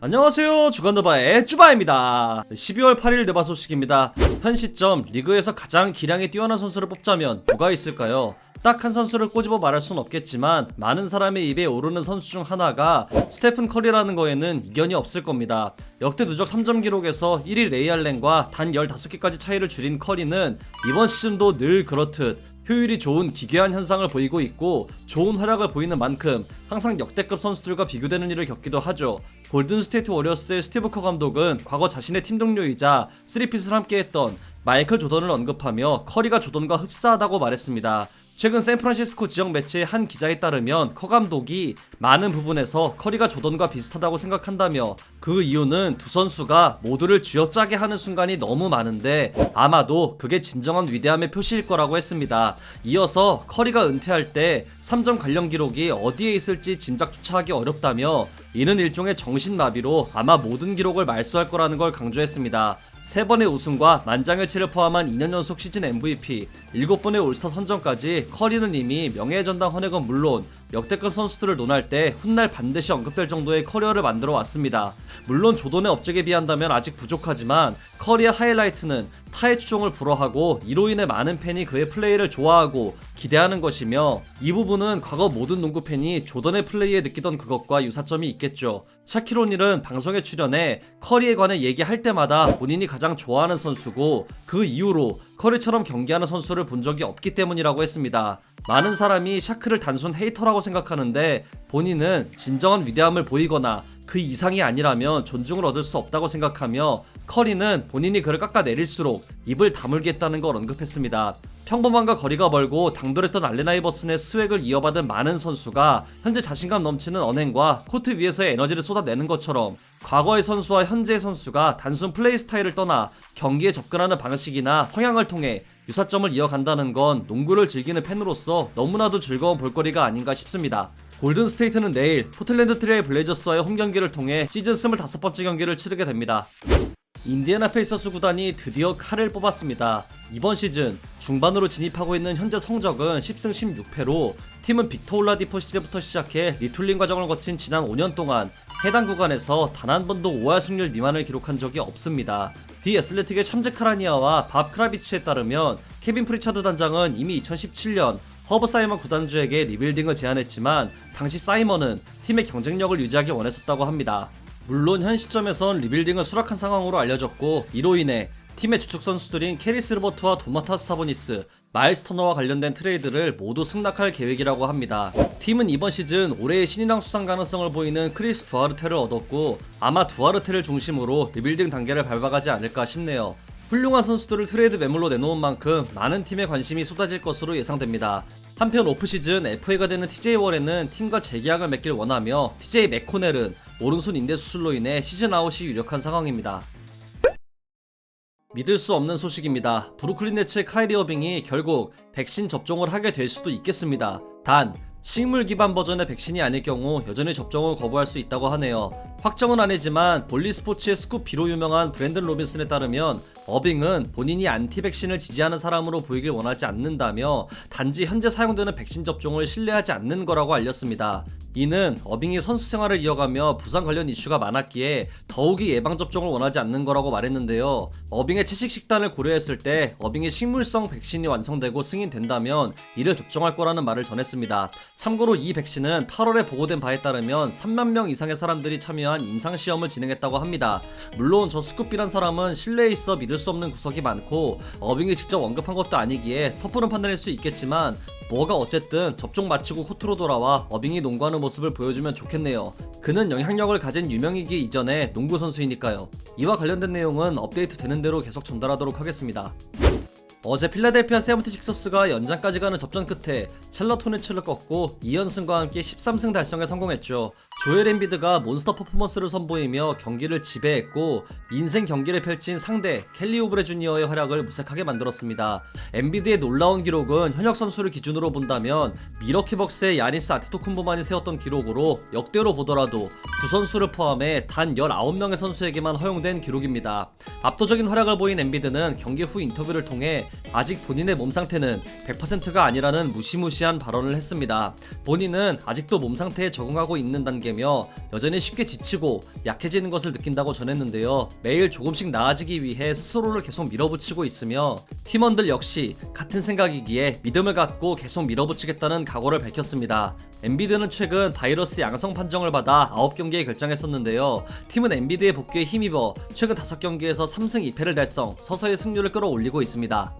안녕하세요. 주간더바의 쭈바입니다. 12월 8일 네바 소식입니다. 현 시점 리그에서 가장 기량이 뛰어난 선수를 뽑자면 누가 있을까요? 딱 한 선수를 꼬집어 말할 순 없겠지만 많은 사람의 입에 오르는 선수 중 하나가 스테픈 커리라는 거에는 이견이 없을 겁니다. 역대 누적 3점 기록에서 1위 레이 알렌과 단 15개까지 차이를 줄인 커리는 이번 시즌도 늘 그렇듯 효율이 좋은 기괴한 현상을 보이고 있고 좋은 활약을 보이는 만큼 항상 역대급 선수들과 비교되는 일을 겪기도 하죠. 골든 스테이트 워리어스의 스티브 커 감독은 과거 자신의 팀 동료이자 쓰리핏을 함께했던 마이클 조던을 언급하며 커리가 조던과 흡사하다고 말했습니다. 최근 샌프란시스코 지역 매체의 한 기자에 따르면 커 감독이 많은 부분에서 커리가 조던과 비슷하다고 생각한다며 그 이유는 두 선수가 모두를 쥐어짜게 하는 순간이 너무 많은데 아마도 그게 진정한 위대함의 표시일 거라고 했습니다. 이어서 커리가 은퇴할 때 3점 관련 기록이 어디에 있을지 짐작조차 하기 어렵다며 이는 일종의 정신마비로 아마 모든 기록을 말소할 거라는 걸 강조했습니다. 세 번의 우승과 만장일치를 포함한 2년 연속 시즌 MVP, 7번의 올스타 선정까지 커리는 이미 명예의 전당 헌액은 물론 역대급 선수들을 논할 때 훗날 반드시 언급될 정도의 커리어를 만들어 왔습니다. 물론 조던의 업적에 비한다면 아직 부족하지만 커리의 하이라이트는 타의 추종을 불허하고 이로 인해 많은 팬이 그의 플레이를 좋아하고 기대하는 것이며 이 부분은 과거 모든 농구 팬이 조던의 플레이에 느끼던 그것과 유사점이 있겠죠. 샤키로닐은 방송에 출연해 커리에 관해 얘기할 때마다 본인이 가장 좋아하는 선수고 그 이후로 커리처럼 경기하는 선수를 본 적이 없기 때문이라고 했습니다. 많은 사람이 샤크를 단순 헤이터라고 생각하는데 본인은 진정한 위대함을 보이거나 그 이상이 아니라면 존중을 얻을 수 없다고 생각하며 커리는 본인이 그를 깎아내릴수록 입을 다물겠다는 걸 언급했습니다. 평범함과 거리가 멀고 당돌했던 알렌 아이버슨의 스웩을 이어받은 많은 선수가 현재 자신감 넘치는 언행과 코트 위에서의 에너지를 쏟아내는 것처럼 과거의 선수와 현재의 선수가 단순 플레이 스타일을 떠나 경기에 접근하는 방식이나 성향을 통해 유사점을 이어간다는 건 농구를 즐기는 팬으로서 너무나도 즐거운 볼거리가 아닌가 싶습니다. 골든 스테이트는 내일 포틀랜드 트레일 블레이저스와의 홈 경기를 통해 시즌 25번째 경기를 치르게 됩니다. 인디애나 페이서스 구단이 드디어 칼을 뽑았습니다. 이번 시즌 중반으로 진입하고 있는 현재 성적은 10승 16패로 팀은 빅터 올라디포 시대부터 시작해 리툴링 과정을 거친 지난 5년 동안 해당 구간에서 단 한 번도 5할 승률 미만을 기록한 적이 없습니다. 디 애슬레틱의 참즈 카라니아와 밥 크라비치에 따르면 케빈 프리차드 단장은 이미 2017년 허브 사이먼 구단주에게 리빌딩을 제안했지만 당시 사이먼은 팀의 경쟁력을 유지하기 원했었다고 합니다. 물론 현 시점에선 리빌딩은 수락한 상황으로 알려졌고 이로 인해 팀의 주축 선수들인 캐리스 르버트와 도마타스 사보니스, 마일스 터너와 관련된 트레이드를 모두 승낙할 계획이라고 합니다. 팀은 이번 시즌 올해의 신인왕 수상 가능성을 보이는 크리스 두아르테를 얻었고 아마 두아르테를 중심으로 리빌딩 단계를 밟아가지 않을까 싶네요. 훌륭한 선수들을 트레이드 매물로 내놓은 만큼 많은 팀의 관심이 쏟아질 것으로 예상됩니다. 한편 오프시즌 FA가 되는 TJ 월에는 팀과 재계약을 맺길 원하며 TJ 맥코넬은 오른손 인대 수술로 인해 시즌 아웃이 유력한 상황입니다. 믿을 수 없는 소식입니다. 브루클린 네츠의 카이리 어빙이 결국 백신 접종을 하게 될 수도 있겠습니다. 단 식물 기반 버전의 백신이 아닐 경우 여전히 접종을 거부할 수 있다고 하네요. 확정은 아니지만 볼리 스포츠의 스쿱 B로 유명한 브랜든 로빈슨에 따르면 어빙은 본인이 안티 백신을 지지하는 사람으로 보이길 원하지 않는다며 단지 현재 사용되는 백신 접종을 신뢰하지 않는 거라고 알렸습니다. 이는 어빙이 선수 생활을 이어가며 부상 관련 이슈가 많았기에 더욱이 예방 접종을 원하지 않는 거라고 말했는데요. 어빙의 채식 식단을 고려했을 때 어빙의 식물성 백신이 완성되고 승인된다면 이를 접종할 거라는 말을 전했습니다. 참고로 이 백신은 8월에 보고된 바에 따르면 3만 명 이상의 사람들이 참여한 임상 시험을 진행했다고 합니다. 물론 저 스쿠피란 사람은 신뢰에 있어 믿을 수 없는 구석이 많고 어빙이 직접 언급한 것도 아니기에 섣부른 판단일 수 있겠지만 뭐가 어쨌든 접종 마치고 코트로 돌아와 어빙이 농구하는 모습을 보여주면 좋겠네요. 그는 영향력을 가진 유명이기 이전에 농구 선수이니까요. 이와 관련된 내용은 업데이트 되는 대로 계속 전달하도록 하겠습니다. 어제 필라델피아 세븐티식서스가 연장까지 가는 접전 끝에 샬럿 호네츠를 꺾고 2연승과 함께 13승 달성에 성공했죠. 조엘 엠비드가 몬스터 퍼포먼스를 선보이며 경기를 지배했고 인생 경기를 펼친 상대 켈리 우브레 주니어의 활약을 무색하게 만들었습니다. 엠비드의 놀라운 기록은 현역 선수를 기준으로 본다면 미러키 벅스의 야니스 아티토쿤보만이 세웠던 기록으로 역대로 보더라도 두 선수를 포함해 단 19명의 선수에게만 허용된 기록입니다. 압도적인 활약을 보인 엠비드는 경기 후 인터뷰를 통해 아직 본인의 몸 상태는 100%가 아니라는 무시무시한 발언을 했습니다. 본인은 아직도 몸 상태에 적응하고 있는 단계 관계며 여전히 쉽게 지치고 약해지는 것을 느낀다고 전했는데요. 매일 조금씩 나아지기 위해 스스로를 계속 밀어붙이고 있으며 팀원들 역시 같은 생각이기에 믿음을 갖고 계속 밀어붙이겠다는 각오를 밝혔습니다. 엔비드는 최근 바이러스 양성 판정을 받아 9경기에 결정했었는데요. 팀은 엔비드의 복귀에 힘입어 최근 5경기에서 3승 2패를 달성, 서서히 승률을 끌어올리고 있습니다.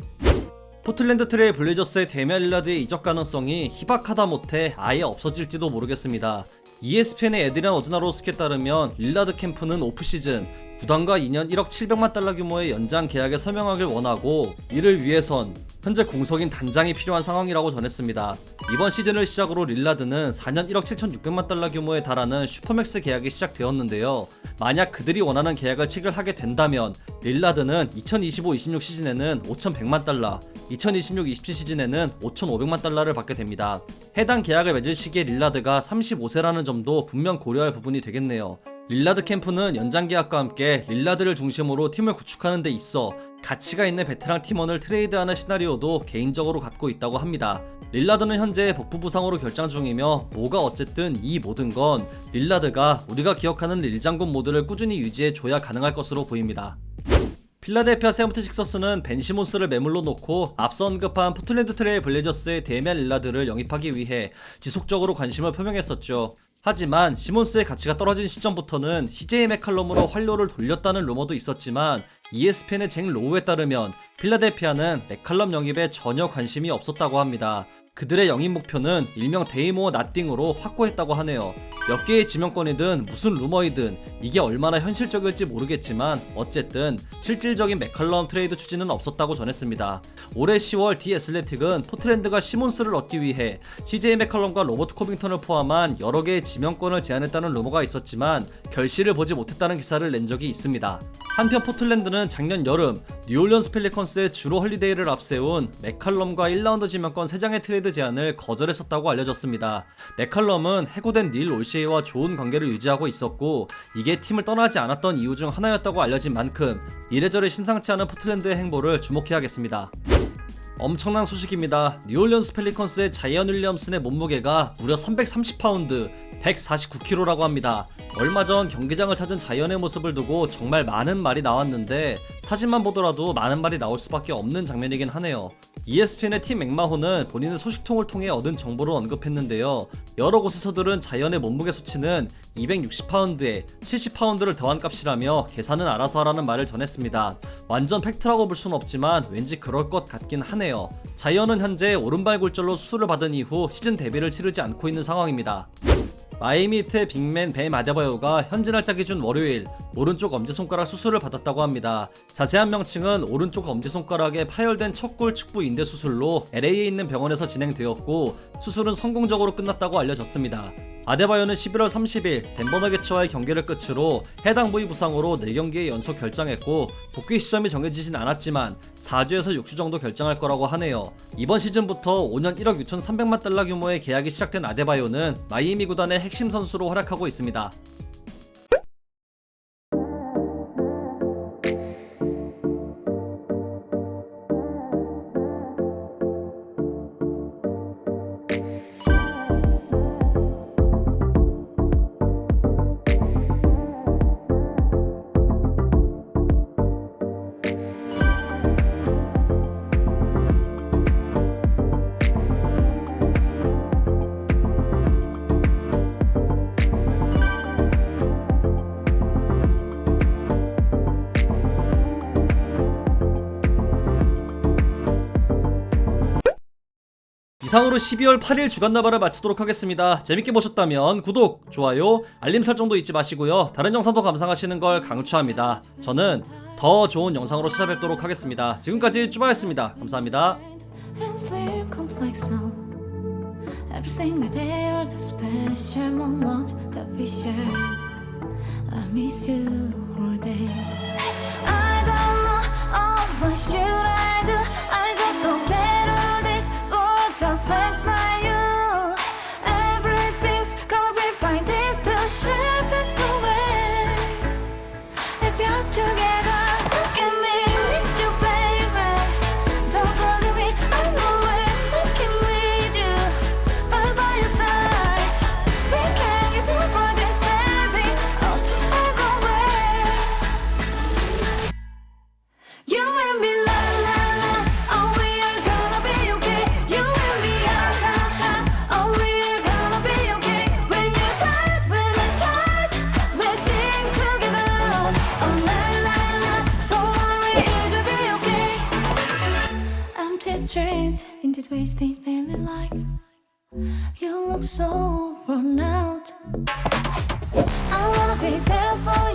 포틀랜드 트레일 블리저스의 데미안 릴라드의 이적 가능성이 희박하다 못해 아예 없어질지도 모르겠습니다. ESPN의 에드리안 어즈나로스키에 따르면 릴라드 캠프는 오프시즌 구단과 2년 1억 700만 달러 규모의 연장 계약에 서명하길 원하고 이를 위해선 현재 공석인 단장이 필요한 상황이라고 전했습니다. 이번 시즌을 시작으로 릴라드는 4년 1억 7,600만 달러 규모에 달하는 슈퍼맥스 계약이 시작되었는데요. 만약 그들이 원하는 계약을 체결하게 된다면 릴라드는 2025-26 시즌에는 5,100만 달러, 2026-27 시즌에는 5,500만 달러를 받게 됩니다. 해당 계약을 맺을 시기에 릴라드가 35세라는 점도 분명 고려할 부분이 되겠네요. 릴라드 캠프는 연장 계약과 함께 릴라드를 중심으로 팀을 구축하는 데 있어 가치가 있는 베테랑 팀원을 트레이드하는 시나리오도 개인적으로 갖고 있다고 합니다. 릴라드는 현재 복부 부상으로 결장 중이며 뭐가 어쨌든 이 모든 건 릴라드가 우리가 기억하는 릴장군 모드를 꾸준히 유지해 줘야 가능할 것으로 보입니다. 필라델피아 세븐티식서스는 벤 시몬스를 매물로 놓고 앞서 언급한 포틀랜드 트레일 블레저스의 데미안 릴라드를 영입하기 위해 지속적으로 관심을 표명했었죠. 하지만 시몬스의 가치가 떨어진 시점부터는 CJ 맥칼럼으로 활로를 돌렸다는 루머도 있었지만 ESPN의 잭 로우에 따르면 필라델피아는 맥칼럼 영입에 전혀 관심이 없었다고 합니다. 그들의 영입 목표는 일명 데이모 나띵으로 확고했다고 하네요. 몇 개의 지명권이든 무슨 루머이든 이게 얼마나 현실적일지 모르겠지만 어쨌든 실질적인 맥컬럼 트레이드 추진은 없었다고 전했습니다. 올해 10월 디 애슬레틱은 포트랜드가 시몬스를 얻기 위해 CJ 맥컬럼과 로버트 코빙턴을 포함한 여러 개의 지명권을 제안했다는 루머가 있었지만 결실을 보지 못했다는 기사를 낸 적이 있습니다. 한편 포틀랜드는 작년 여름 뉴올리언스 펠리컨스의 주로 헐리데이를 앞세운 맥칼럼과 1라운드 지명권 3장의 트레이드 제안을 거절했었다고 알려졌습니다. 맥칼럼은 해고된 닐 올시에와 좋은 관계를 유지하고 있었고 이게 팀을 떠나지 않았던 이유 중 하나였다고 알려진 만큼 이래저래 심상치 않은 포틀랜드의 행보를 주목해야겠습니다. 엄청난 소식입니다. 뉴올리언스 펠리컨스의 자이언 윌리엄슨의 몸무게가 무려 330파운드, 149kg라고 합니다. 얼마 전 경기장을 찾은 자이언의 모습을 두고 정말 많은 말이 나왔는데 사진만 보더라도 많은 말이 나올 수밖에 없는 장면이긴 하네요. ESPN의 팀 맥마호는 본인의 소식통을 통해 얻은 정보를 언급했는데요. 여러 곳에서 들은 자이언의 몸무게 수치는 260파운드에 70파운드를 더한 값이라며 계산은 알아서 하라는 말을 전했습니다. 완전 팩트라고 볼 수는 없지만 왠지 그럴 것 같긴 하네요. 자이언은 현재 오른발 골절로 수술을 받은 이후 시즌 데뷔를 치르지 않고 있는 상황입니다. 마이미트의 빅맨 벤 아데바요가 현지 날짜 기준 월요일 오른쪽 엄지손가락 수술을 받았다고 합니다. 자세한 명칭은 오른쪽 엄지손가락에 파열된 척골 측부 인대 수술로 LA에 있는 병원에서 진행되었고 수술은 성공적으로 끝났다고 알려졌습니다. 아데바요는 11월 30일 덴버 너게츠와의 경기를 끝으로 해당 부위 부상으로 4경기에 연속 결장했고 복귀 시점이 정해지진 않았지만 4주에서 6주 정도 결장할 거라고 하네요. 이번 시즌부터 5년 1억 6,300만 달러 규모의 계약이 시작된 아데바요는 마이애미 구단의 핵심 선수로 활약하고 있습니다. 이상으로 12월 8일 주간 나발을 마치도록 하겠습니다. 재밌게 보셨다면 구독, 좋아요, 알림 설정도 잊지 마시고요. 다른 영상도 감상하시는 걸 강추합니다. 저는 더 좋은 영상으로 찾아뵙도록 하겠습니다. 지금까지 쭈바였습니다. 감사합니다. I miss you all day. Wasting daily life. You look so worn out. I wanna be there for